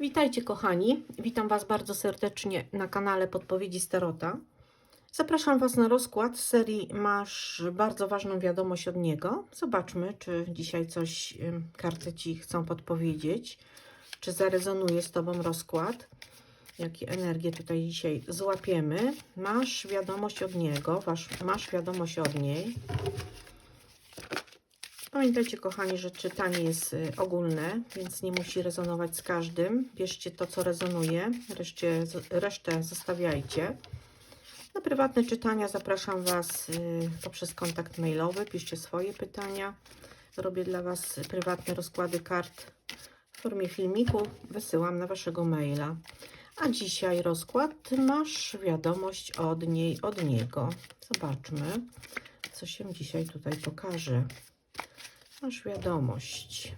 Witajcie kochani, witam Was bardzo serdecznie na kanale Podpowiedzi Starota. Zapraszam Was na rozkład serii Masz bardzo ważną wiadomość od niego. Zobaczmy, czy dzisiaj coś karty Ci chcą podpowiedzieć, czy zarezonuje z Tobą rozkład, jakie energie tutaj dzisiaj złapiemy. Masz wiadomość od niego, masz wiadomość od niej. Pamiętajcie, kochani, że czytanie jest y, ogólne, więc nie musi rezonować z każdym. Bierzcie to, co rezonuje, reszcie, resztę zostawiajcie. Na prywatne czytania zapraszam Was y, poprzez kontakt mailowy. Piszcie swoje pytania. Robię dla Was prywatne rozkłady kart w formie filmiku. Wysyłam na Waszego maila. A dzisiaj rozkład masz wiadomość od niej, od niego. Zobaczmy, co się dzisiaj tutaj pokaże. Masz wiadomość.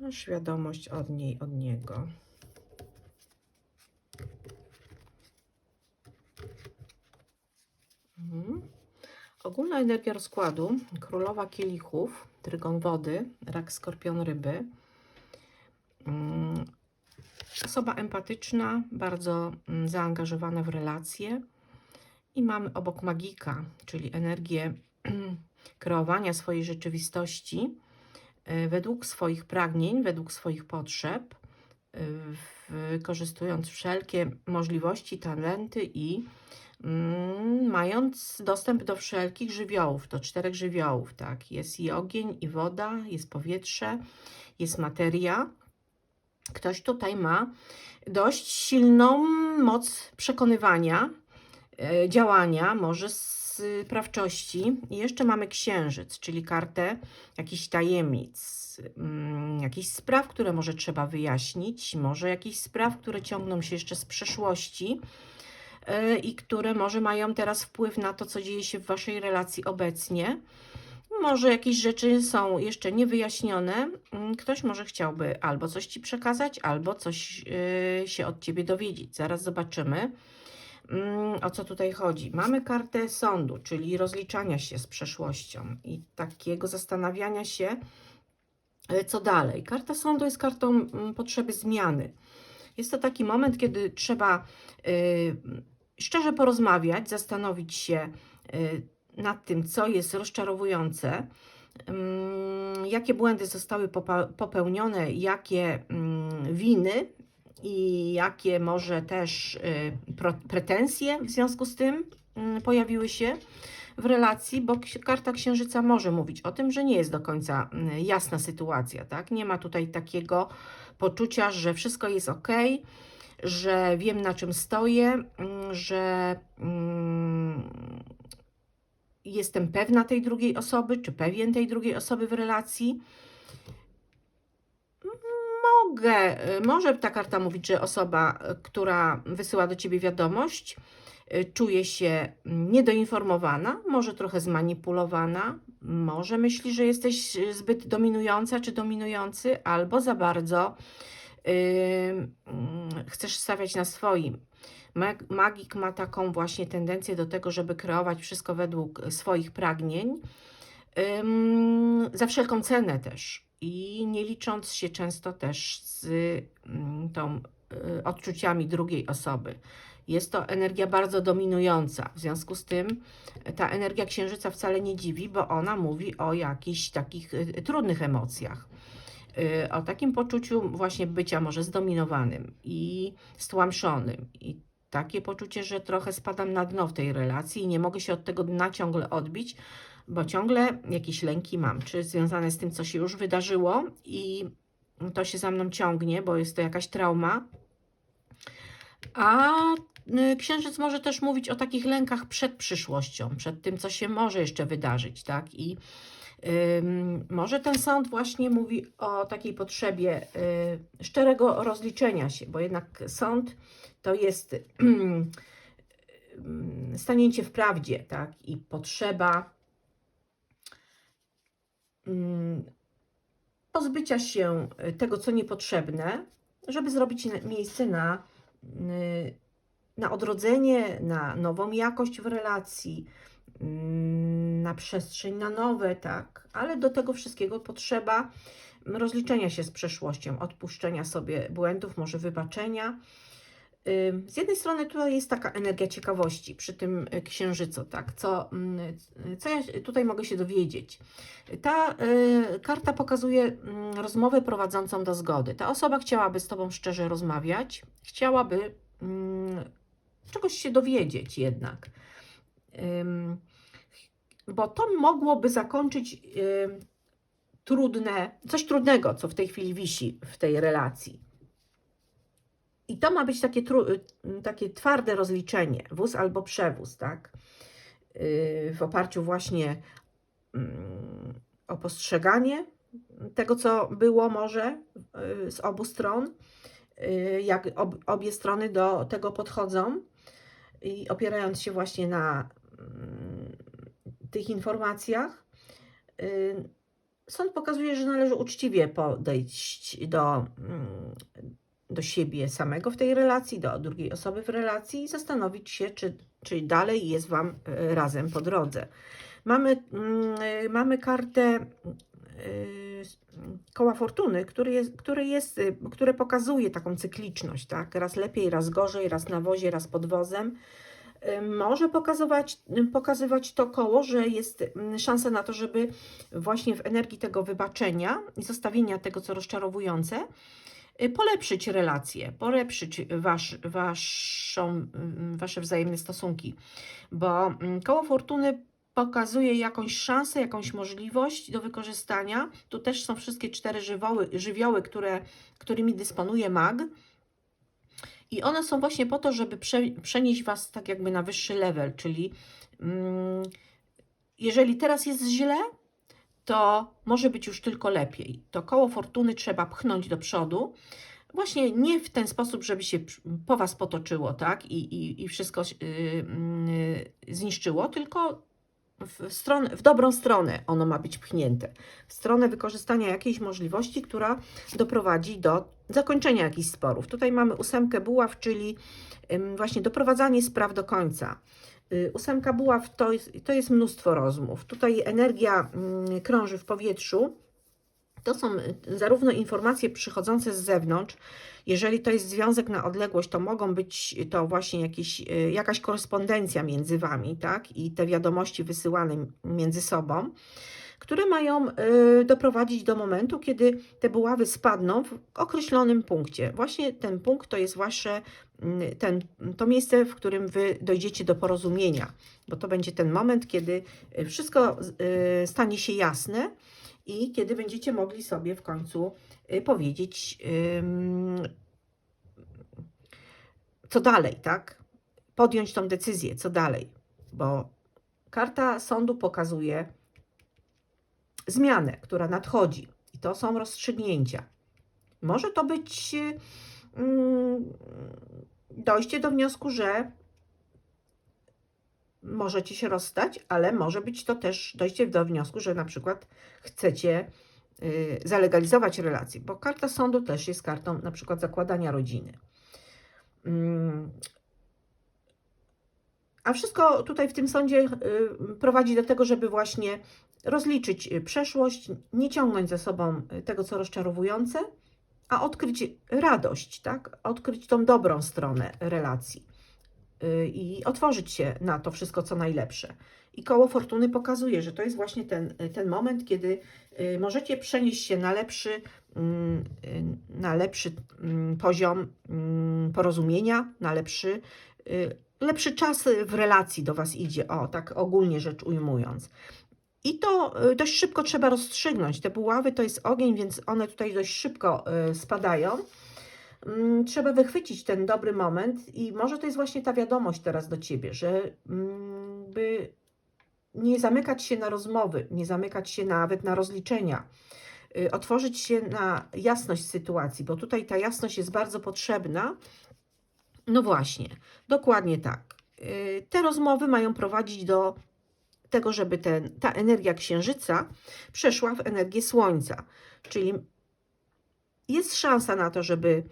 Masz wiadomość od niej, od niego. Mhm. Ogólna energia rozkładu. Królowa kielichów, trygon wody, rak, skorpion, ryby. Mm, Osoba empatyczna, bardzo mm, zaangażowana w relacje. I mamy obok magika, czyli energię kreowania swojej rzeczywistości y, według swoich pragnień, według swoich potrzeb, y, wykorzystując wszelkie możliwości, talenty i mm, mając dostęp do wszelkich żywiołów, do czterech żywiołów, tak, jest i ogień, i woda, jest powietrze, jest materia. Ktoś tutaj ma dość silną moc przekonywania, e, działania, może sprawczości. I jeszcze mamy księżyc, czyli kartę jakichś tajemnic, mm, jakichś spraw, które może trzeba wyjaśnić, może jakichś spraw, które ciągną się jeszcze z przeszłości e, i które może mają teraz wpływ na to, co dzieje się w waszej relacji obecnie. Może jakieś rzeczy są jeszcze niewyjaśnione. Mm, Ktoś może chciałby albo coś ci przekazać, albo coś yy, się od ciebie dowiedzieć. Zaraz zobaczymy, o co tutaj chodzi. Mamy kartę sądu, czyli rozliczania się z przeszłością i takiego zastanawiania się, yy, co dalej. Karta sądu jest kartą mm, potrzeby zmiany. Jest to taki moment, kiedy trzeba yy, szczerze porozmawiać, zastanowić się, yy, nad tym, co jest rozczarowujące, ym, jakie błędy zostały popełnione, jakie winy i jakie może też y, pretensje w związku z tym y, pojawiły się w relacji, bo karta księżyca może mówić o tym, że nie jest do końca y, jasna sytuacja, tak? Nie ma tutaj takiego poczucia, że wszystko jest ok, że wiem na czym stoję, mm, że mm, jestem pewna tej drugiej osoby, czy pewien tej drugiej osoby w relacji. Y, może ta karta mówić, że osoba, y, która wysyła do ciebie wiadomość, y, czuje się niedoinformowana, może trochę zmanipulowana, może myśli, że jesteś zbyt dominująca czy dominujący, albo za bardzo yy, chcesz stawiać na swoim. Mag- Magik ma taką właśnie tendencję do tego, żeby kreować wszystko według swoich pragnień, za wszelką cenę też i nie licząc się często też z ym, tą y, odczuciami drugiej osoby. Jest to energia bardzo dominująca. W związku z tym ta energia księżyca wcale nie dziwi, bo ona mówi o jakichś takich y, trudnych emocjach y, o takim poczuciu właśnie bycia może zdominowanym i stłamszonym. I takie poczucie, że trochę spadam na dno w tej relacji i nie mogę się od tego dna ciągle odbić, bo ciągle jakieś lęki mam, czy związane z tym, co się już wydarzyło i to się za mną ciągnie, bo jest to jakaś trauma. A księżyc może też mówić o takich lękach przed przyszłością, przed tym, co się może jeszcze wydarzyć, tak? I może ten sąd właśnie mówi o takiej potrzebie y, szczerego rozliczenia się, bo jednak sąd to jest stanięcie w prawdzie, tak? I potrzeba ym, pozbycia się tego, co niepotrzebne, żeby zrobić miejsce na, y, na odrodzenie, na nową jakość w relacji, mm, na przestrzeń na nowe, tak, ale do tego wszystkiego potrzeba rozliczenia się z przeszłością, odpuszczenia sobie błędów, może wybaczenia. Z jednej strony tutaj jest taka energia ciekawości przy tym y, księżycu, tak? Co, mm, co ja tutaj mogę się dowiedzieć? Ta y, karta pokazuje mm, rozmowę prowadzącą do zgody. Ta osoba chciałaby z Tobą szczerze rozmawiać, chciałaby czegoś się dowiedzieć jednak. Bo to mogłoby zakończyć trudne, coś trudnego, co w tej chwili wisi w tej relacji. I to ma być takie, takie twarde rozliczenie, wóz albo przewóz, tak? Yy, W oparciu właśnie mm, o postrzeganie tego, co było może yy, z obu stron, yy, jak ob, obie strony do tego podchodzą i opierając się właśnie na mm, tych informacjach, yy, sąd pokazuje, że należy uczciwie podejść do, mm, do siebie samego w tej relacji, do drugiej osoby w relacji i zastanowić się, czy, czy dalej jest Wam e, razem po drodze. Mamy, mm, e, mamy kartę koła fortuny, który jest, który jest, y, które pokazuje taką cykliczność, tak? Raz lepiej, raz gorzej, raz na wozie, raz pod wozem. Y, Może pokazywać, pokazywać to koło, że jest szansa na to, żeby właśnie w energii tego wybaczenia i zostawienia tego, co rozczarowujące, y, polepszyć relacje, polepszyć wasz, waszą, wasze wzajemne stosunki, bo mm, koło fortuny pokazuje jakąś szansę, jakąś możliwość do wykorzystania. Tu też są wszystkie cztery żywioły, żywioły które, którymi dysponuje mag. I one są właśnie po to, żeby prze, przenieść Was tak jakby na wyższy level, czyli mm, jeżeli teraz jest źle, to może być już tylko lepiej. To koło fortuny trzeba pchnąć do przodu. Właśnie nie w ten sposób, żeby się po Was potoczyło, tak? I, i, i wszystko yy, yy, zniszczyło, tylko w, stronę, w dobrą stronę ono ma być pchnięte. W stronę wykorzystania jakiejś możliwości, która doprowadzi do zakończenia jakichś sporów. Tutaj mamy ósemkę buław, czyli właśnie doprowadzanie spraw do końca. Y, Ósemka buław to jest, to jest mnóstwo rozmów. Tutaj energia mm, krąży w powietrzu. To są y, zarówno informacje przychodzące z zewnątrz, jeżeli to jest związek na odległość, to mogą być to właśnie jakieś, y, jakaś korespondencja między Wami, tak? I te wiadomości wysyłane między sobą, które mają y, doprowadzić do momentu, kiedy te buławy spadną w określonym punkcie. Właśnie ten punkt to jest Wasze, mm, ten, to miejsce, w którym Wy dojdziecie do porozumienia, bo to będzie ten moment, kiedy y, wszystko y, stanie się jasne i kiedy będziecie mogli sobie w końcu y, powiedzieć, co dalej, tak? Podjąć tą decyzję, co dalej, bo karta sądu pokazuje zmianę, która nadchodzi, i to są rozstrzygnięcia. Może to być y, mm, dojście do wniosku, że możecie się rozstać, ale może być to też dojście do wniosku, że na przykład chcecie y, zalegalizować relacje, bo karta sądu też jest kartą na przykład zakładania rodziny. Mm. A wszystko tutaj w tym sądzie y, prowadzi do tego, żeby właśnie rozliczyć y, przeszłość, nie ciągnąć za sobą tego, co rozczarowujące, a odkryć radość, tak? Odkryć tą dobrą stronę relacji i otworzyć się na to wszystko, co najlepsze. I koło fortuny pokazuje, że to jest właśnie ten, ten moment, kiedy y, możecie przenieść się na lepszy, mm, y, na lepszy mm, poziom mm, porozumienia, na lepszy, y, lepszy czas w relacji do Was idzie, o tak ogólnie rzecz ujmując. I to y, dość szybko trzeba rozstrzygnąć. Te buławy to jest ogień, więc one tutaj dość szybko y, spadają. Mm, Trzeba wychwycić ten dobry moment i może to jest właśnie ta wiadomość teraz do Ciebie, że mm, by nie zamykać się na rozmowy, nie zamykać się nawet na rozliczenia, y, otworzyć się na jasność sytuacji, bo tutaj ta jasność jest bardzo potrzebna. No właśnie, dokładnie tak. Y, Te rozmowy mają prowadzić do tego, żeby ten, ta energia księżyca przeszła w energię słońca. Czyli jest szansa na to, żeby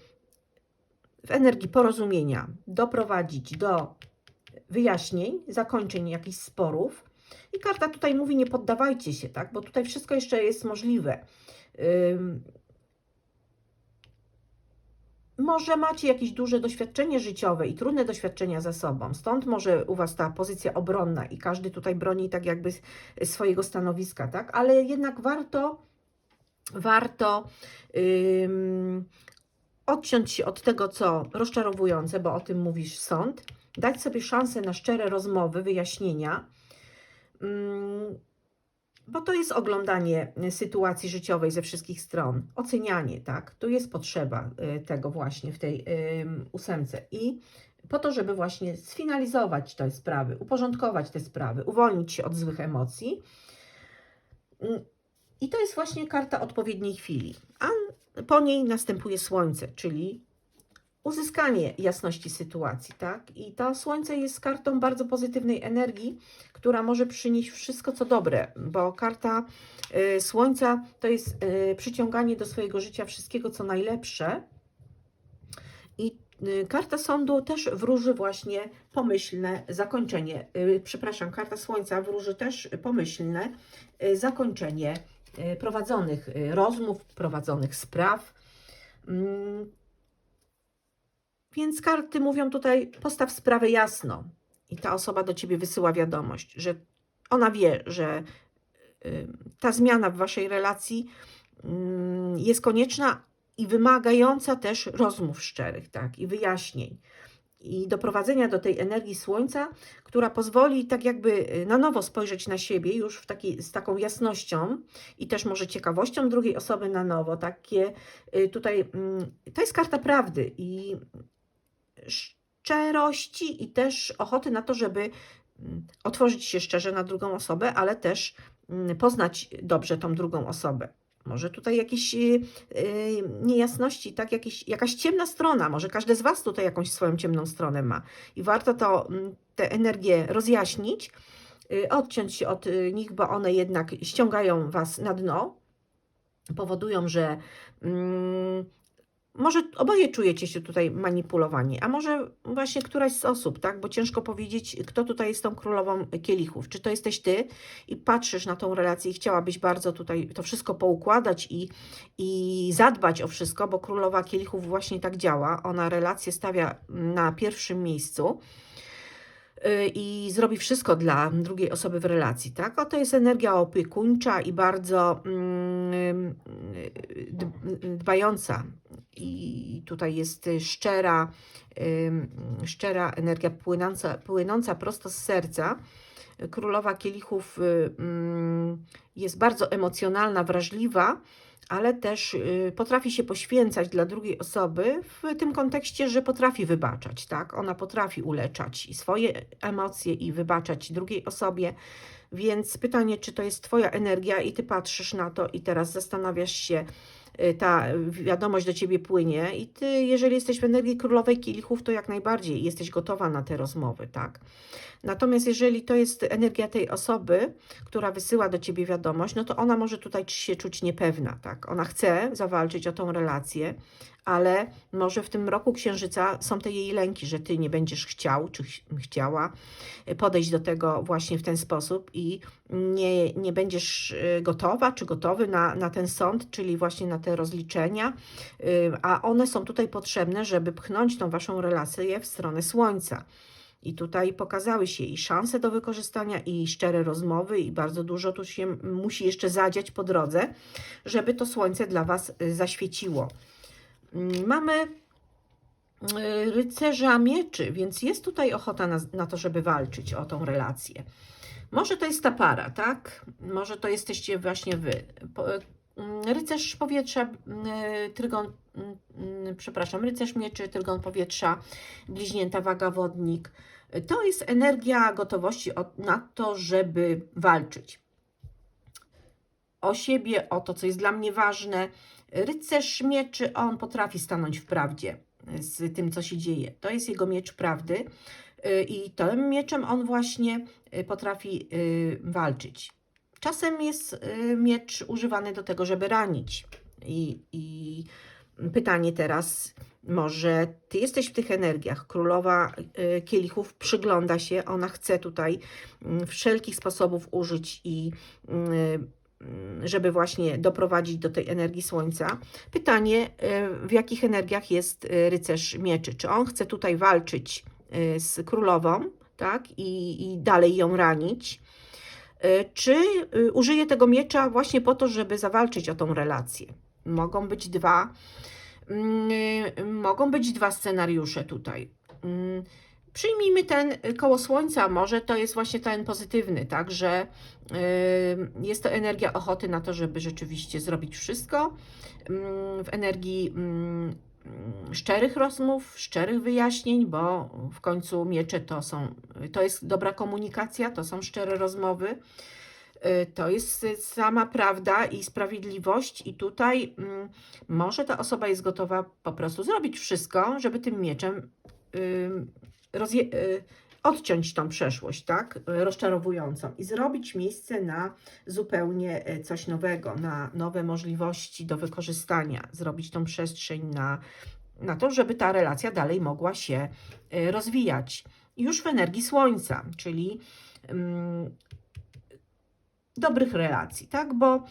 w energii porozumienia doprowadzić do wyjaśnień, zakończeń jakichś sporów. I karta tutaj mówi: nie poddawajcie się, tak? Bo tutaj wszystko jeszcze jest możliwe. Ym, może macie jakieś duże doświadczenie życiowe i trudne doświadczenia za sobą, stąd może u Was ta pozycja obronna i każdy tutaj broni tak jakby swojego stanowiska, tak? Ale jednak warto, warto ym, odciąć się od tego, co rozczarowujące, bo o tym mówisz sąd, dać sobie szansę na szczere rozmowy, wyjaśnienia, ym, bo to jest oglądanie sytuacji życiowej ze wszystkich stron, ocenianie, tak? Tu jest potrzeba y, tego właśnie w tej ósemce. I po to, żeby właśnie sfinalizować te sprawy, uporządkować te sprawy, uwolnić się od złych emocji. Ym, I to jest właśnie karta odpowiedniej chwili. A po niej następuje słońce, czyli uzyskanie jasności sytuacji, tak? I to słońce jest kartą bardzo pozytywnej energii, która może przynieść wszystko co dobre, bo karta y, słońca to jest y, przyciąganie do swojego życia wszystkiego co najlepsze. Y, karta sądu też wróży właśnie pomyślne zakończenie. Y, przepraszam, karta słońca wróży też pomyślne y, zakończenie prowadzonych rozmów, prowadzonych spraw. Mm, więc karty mówią tutaj, postaw sprawę jasno. I ta osoba do ciebie wysyła wiadomość, że ona wie, że ta zmiana w waszej relacji mm, jest konieczna i wymagająca też rozmów szczerych, tak, i wyjaśnień. I doprowadzenia do tej energii słońca, która pozwoli tak jakby y, na nowo spojrzeć na siebie już w taki, z taką jasnością i też może ciekawością drugiej osoby na nowo. Takie y, tutaj, mm, to jest karta prawdy i szczerości i też ochoty na to, żeby mm, otworzyć się szczerze na drugą osobę, ale też mm, poznać dobrze tą drugą osobę. Może tutaj jakieś y, y, niejasności, tak, jakieś, jakaś ciemna strona, może każdy z Was tutaj jakąś swoją ciemną stronę ma. I warto to, mm, tę energię rozjaśnić, y, odciąć się od nich, bo one jednak ściągają Was na dno, powodują, że mm, może oboje czujecie się tutaj manipulowani, a może właśnie któraś z osób, tak? Bo ciężko powiedzieć, kto tutaj jest tą królową kielichów. Czy to jesteś ty i patrzysz na tą relację i chciałabyś bardzo tutaj to wszystko poukładać i, i zadbać o wszystko, bo królowa kielichów właśnie tak działa. Ona relacje stawia na pierwszym miejscu i zrobi wszystko dla drugiej osoby w relacji, tak? O, to jest energia opiekuńcza i bardzo mm, dbająca. I tutaj jest szczera, szczera energia płynąca, płynąca prosto z serca. Królowa kielichów y, mm, jest bardzo emocjonalna, wrażliwa, ale też y, potrafi się poświęcać dla drugiej osoby w tym kontekście, że potrafi wybaczać, tak? Ona potrafi uleczać i swoje emocje i wybaczać drugiej osobie. Więc pytanie, czy to jest Twoja energia i Ty patrzysz na to i teraz zastanawiasz się, ta wiadomość do Ciebie płynie i Ty, jeżeli jesteś w energii królowej kielichów, to jak najbardziej jesteś gotowa na te rozmowy, tak? Natomiast jeżeli to jest energia tej osoby, która wysyła do Ciebie wiadomość, no to ona może tutaj się czuć niepewna, tak? Ona chce zawalczyć o tą relację, ale może w tym roku księżyca są te jej lęki, że Ty nie będziesz chciał, czy ch- chciała y, podejść do tego właśnie w ten sposób i nie, nie będziesz y, gotowa czy gotowy na, na ten sąd, czyli właśnie na te rozliczenia, y, a one są tutaj potrzebne, żeby pchnąć tą Waszą relację w stronę Słońca. I tutaj pokazały się i szanse do wykorzystania, i szczere rozmowy, i bardzo dużo tu się musi jeszcze zadziać po drodze, żeby to słońce dla Was zaświeciło. Mm, Mamy y, rycerza mieczy, więc jest tutaj ochota na, na to, żeby walczyć o tą relację. Może to jest ta para, tak? Może to jesteście właśnie wy. Po, mm, rycerz powietrza, mm, trygon, mm, przepraszam, rycerz mieczy, trygon powietrza, bliźnięta waga wodnik. To jest energia gotowości na to, żeby walczyć o siebie, o to, co jest dla mnie ważne. Rycerz mieczy, on potrafi stanąć w prawdzie z tym, co się dzieje. To jest jego miecz prawdy y, i tym mieczem on właśnie y, potrafi walczyć. Czasem jest miecz używany do tego, żeby ranić. I, i pytanie teraz, może ty jesteś w tych energiach. Królowa kielichów przygląda się, ona chce tutaj mm, wszelkich sposobów użyć i mm, żeby właśnie doprowadzić do tej energii słońca. Pytanie, y, w jakich energiach jest y, rycerz mieczy? Czy on chce tutaj walczyć y, z królową, tak, i, i dalej ją ranić? Czy użyje tego miecza właśnie po to, żeby zawalczyć o tą relację? Mogą być dwa, mm, mogą być dwa scenariusze tutaj. Przyjmijmy ten koło słońca, może to jest właśnie ten pozytywny, tak, że y, jest to energia ochoty na to, żeby rzeczywiście zrobić wszystko mm, w energii mm, szczerych rozmów, szczerych wyjaśnień, bo w końcu miecze to są, to jest dobra komunikacja, to są szczere rozmowy. Y, To jest y, sama prawda i sprawiedliwość, i tutaj mm, może ta osoba jest gotowa po prostu zrobić wszystko, żeby tym mieczem rozje- y, odciąć tą przeszłość, tak, rozczarowującą i zrobić miejsce na zupełnie y, coś nowego, na nowe możliwości do wykorzystania, zrobić tą przestrzeń na, na to, żeby ta relacja dalej mogła się y, rozwijać. Już w energii słońca, czyli ym, dobrych relacji, tak, bo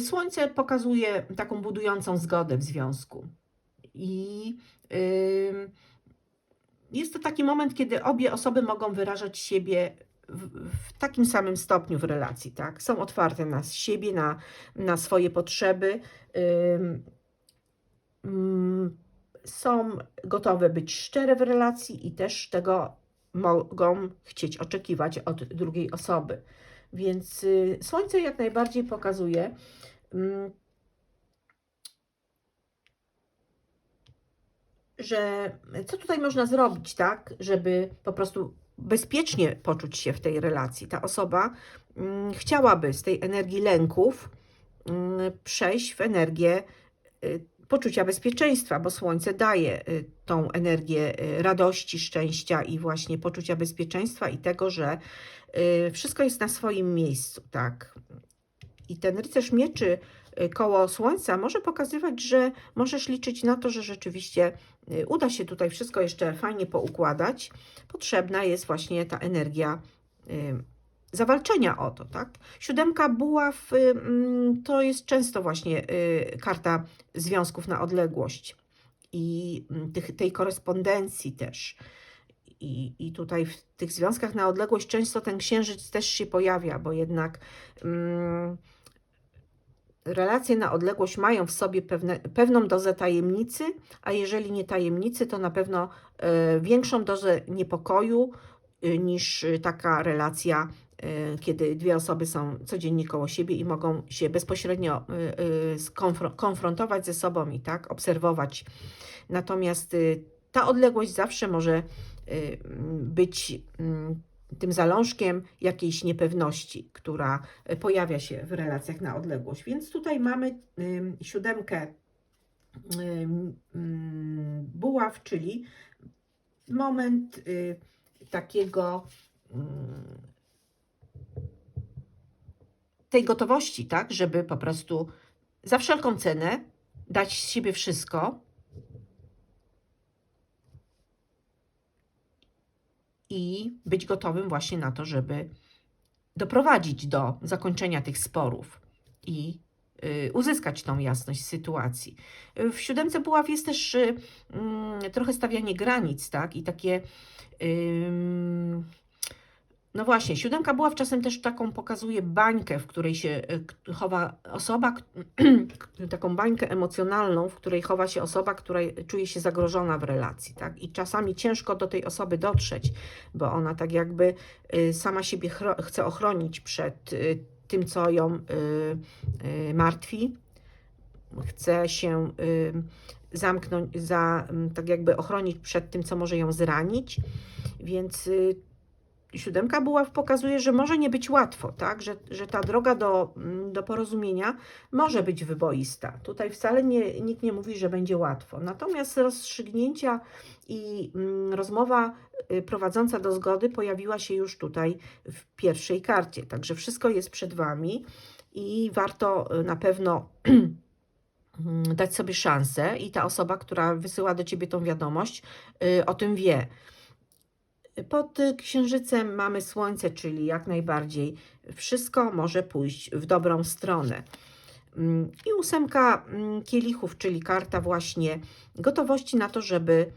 słońce pokazuje taką budującą zgodę w związku i ym, jest to taki moment, kiedy obie osoby mogą wyrażać siebie w, w takim samym stopniu w relacji, tak? Są otwarte na siebie, na, na swoje potrzeby, ym, są gotowe być szczere w relacji i też tego mogą chcieć oczekiwać od drugiej osoby. Więc y, Słońce jak najbardziej pokazuje, ym, że co tutaj można zrobić, tak, żeby po prostu bezpiecznie poczuć się w tej relacji. Ta osoba mm, chciałaby z tej energii lęków mm, przejść w energię y, poczucia bezpieczeństwa, bo Słońce daje y, tą energię y, radości, szczęścia i właśnie poczucia bezpieczeństwa i tego, że wszystko jest na swoim miejscu, tak. I ten rycerz mieczy koło Słońca może pokazywać, że możesz liczyć na to, że rzeczywiście y, uda się tutaj wszystko jeszcze fajnie poukładać. Potrzebna jest właśnie ta energia y, zawalczenia o to, tak? Siódemka buław y, mm, to jest często właśnie y, karta związków na odległość i mm, tych, tej korespondencji też. I, I tutaj w tych związkach na odległość często ten księżyc też się pojawia, bo jednak mm, relacje na odległość mają w sobie pewne, pewną dozę tajemnicy, a jeżeli nie tajemnicy, to na pewno e, większą dozę niepokoju e, niż e, taka relacja, kiedy dwie osoby są codziennie koło siebie i mogą się bezpośrednio konfrontować ze sobą i tak obserwować. Natomiast ta odległość zawsze może być tym zalążkiem jakiejś niepewności, która y, pojawia się w relacjach na odległość. Więc tutaj mamy siódemkę buław, czyli moment y, takiego tej gotowości, tak, żeby po prostu za wszelką cenę dać z siebie wszystko, i być gotowym właśnie na to, żeby doprowadzić do zakończenia tych sporów i y, uzyskać tą jasność sytuacji. W siódemce buław jest też y, mm, trochę stawianie granic, tak? I takie. ym, no właśnie, siódemka buław czasem też taką pokazuje bańkę, w której się k- chowa osoba, taką bańkę emocjonalną, w której chowa się osoba, która czuje się zagrożona w relacji, tak? I czasami ciężko do tej osoby dotrzeć, bo ona tak jakby y, sama siebie chce ochronić przed y, tym, co ją martwi. Chce się zamknąć, za, tak jakby ochronić przed tym, co może ją zranić. Więc siódemka buław pokazuje, że może nie być łatwo, tak? Że, że ta droga do, mm, do porozumienia może być wyboista. Tutaj wcale nie, nikt nie mówi, że będzie łatwo. Natomiast rozstrzygnięcia i mm, rozmowa y, prowadząca do zgody pojawiła się już tutaj w pierwszej karcie. Także wszystko jest przed Wami i warto y, na pewno mm, dać sobie szansę i ta osoba, która wysyła do Ciebie tą wiadomość, y, o tym wie. Pod księżycem mamy słońce, czyli jak najbardziej wszystko może pójść w dobrą stronę. Mm, I ósemka mm, kielichów, czyli karta właśnie gotowości na to, żeby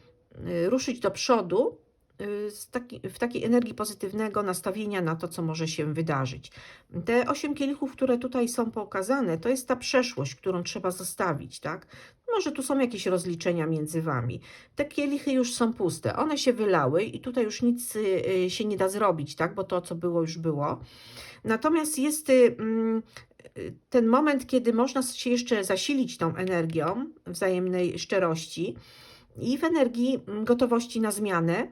y, ruszyć do przodu taki, w takiej energii pozytywnego nastawienia na to, co może się wydarzyć. Te osiem kielichów, które tutaj są pokazane, to jest ta przeszłość, którą trzeba zostawić, tak? Może tu są jakieś rozliczenia między wami. Te kielichy już są puste, one się wylały i tutaj już nic y, y, się nie da zrobić, tak? Bo to, co było, już było. Natomiast jest y, mm, y, ten moment, kiedy można się jeszcze zasilić tą energią wzajemnej szczerości i w energii mm, gotowości na zmianę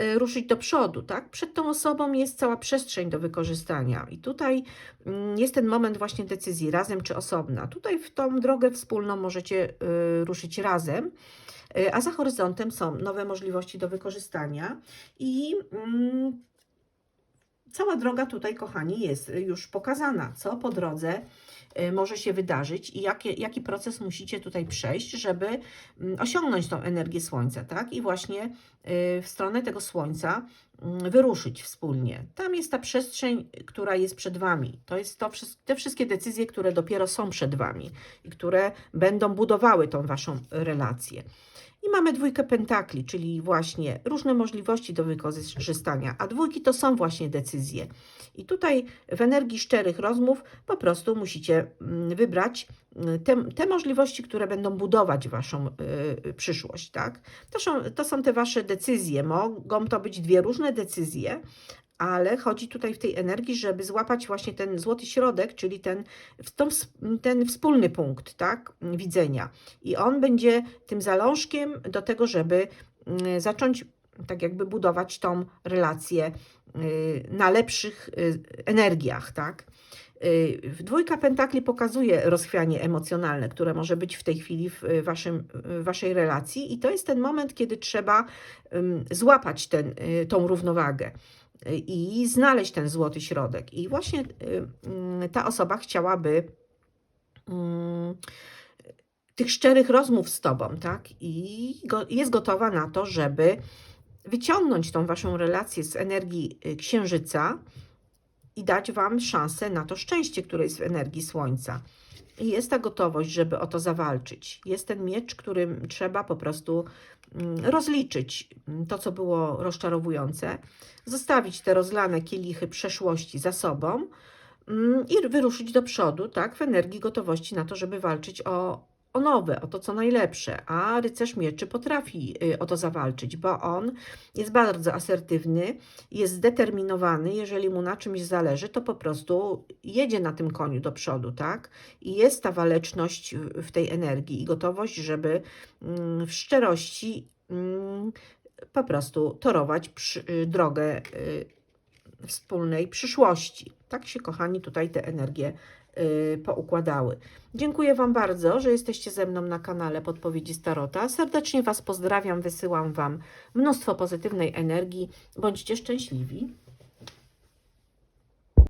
y, ruszyć do przodu, tak? Przed tą osobą jest cała przestrzeń do wykorzystania i tutaj mm, jest ten moment właśnie decyzji, razem czy osobna. Tutaj w tą drogę wspólną możecie y, ruszyć razem, y, a za horyzontem są nowe możliwości do wykorzystania i mm, cała droga tutaj, kochani, jest już pokazana, co po drodze może się wydarzyć i jakie, jaki proces musicie tutaj przejść, żeby mm, osiągnąć tą energię słońca, tak? I właśnie y, w stronę tego słońca mm, wyruszyć wspólnie. Tam jest ta przestrzeń, która jest przed Wami. To jest to, te wszystkie decyzje, które dopiero są przed Wami i które będą budowały tą Waszą relację. I mamy dwójkę pentakli, czyli właśnie różne możliwości do wykorzystania, a dwójki to są właśnie decyzje. I tutaj w energii szczerych rozmów po prostu musicie mm, wybrać mm, te, te możliwości, które będą budować Waszą y, przyszłość, tak? To są, to są te Wasze decyzje. Mogą to być dwie różne decyzje, ale chodzi tutaj w tej energii, żeby złapać właśnie ten złoty środek, czyli ten, ten wspólny punkt, tak, widzenia. I on będzie tym zalążkiem do tego, żeby mm, zacząć tak jakby budować tą relację y, na lepszych y, energiach, tak. Y, dwójka pentakli pokazuje rozchwianie emocjonalne, które może być w tej chwili w waszym, w waszej relacji i to jest ten moment, kiedy trzeba złapać ten, tą równowagę i znaleźć ten złoty środek. I właśnie y, mm, ta osoba chciałaby mm, tych szczerych rozmów z tobą, tak? I jest gotowa na to, żeby wyciągnąć tą waszą relację z energii y, księżyca i dać wam szansę na to szczęście, które jest w energii słońca. I jest ta gotowość, żeby o to zawalczyć. Jest ten miecz, którym trzeba po prostu rozliczyć mm, to, co było rozczarowujące, zostawić te rozlane kielichy przeszłości za sobą mm, i wyruszyć do przodu, tak, w energii gotowości na to, żeby walczyć o, o nowe, o to, co najlepsze. A rycerz mieczy potrafi y, o to zawalczyć, bo on jest bardzo asertywny, jest zdeterminowany. Jeżeli mu na czymś zależy, to po prostu jedzie na tym koniu do przodu, tak? I jest ta waleczność w- tej energii i gotowość, żeby mm, w szczerości mm, po prostu torować y, drogę y, wspólnej przyszłości. Tak się, kochani, tutaj te energie poukładały. Dziękuję Wam bardzo, że jesteście ze mną na kanale Podpowiedzi Starota. Serdecznie Was pozdrawiam, wysyłam Wam mnóstwo pozytywnej energii. Bądźcie szczęśliwi.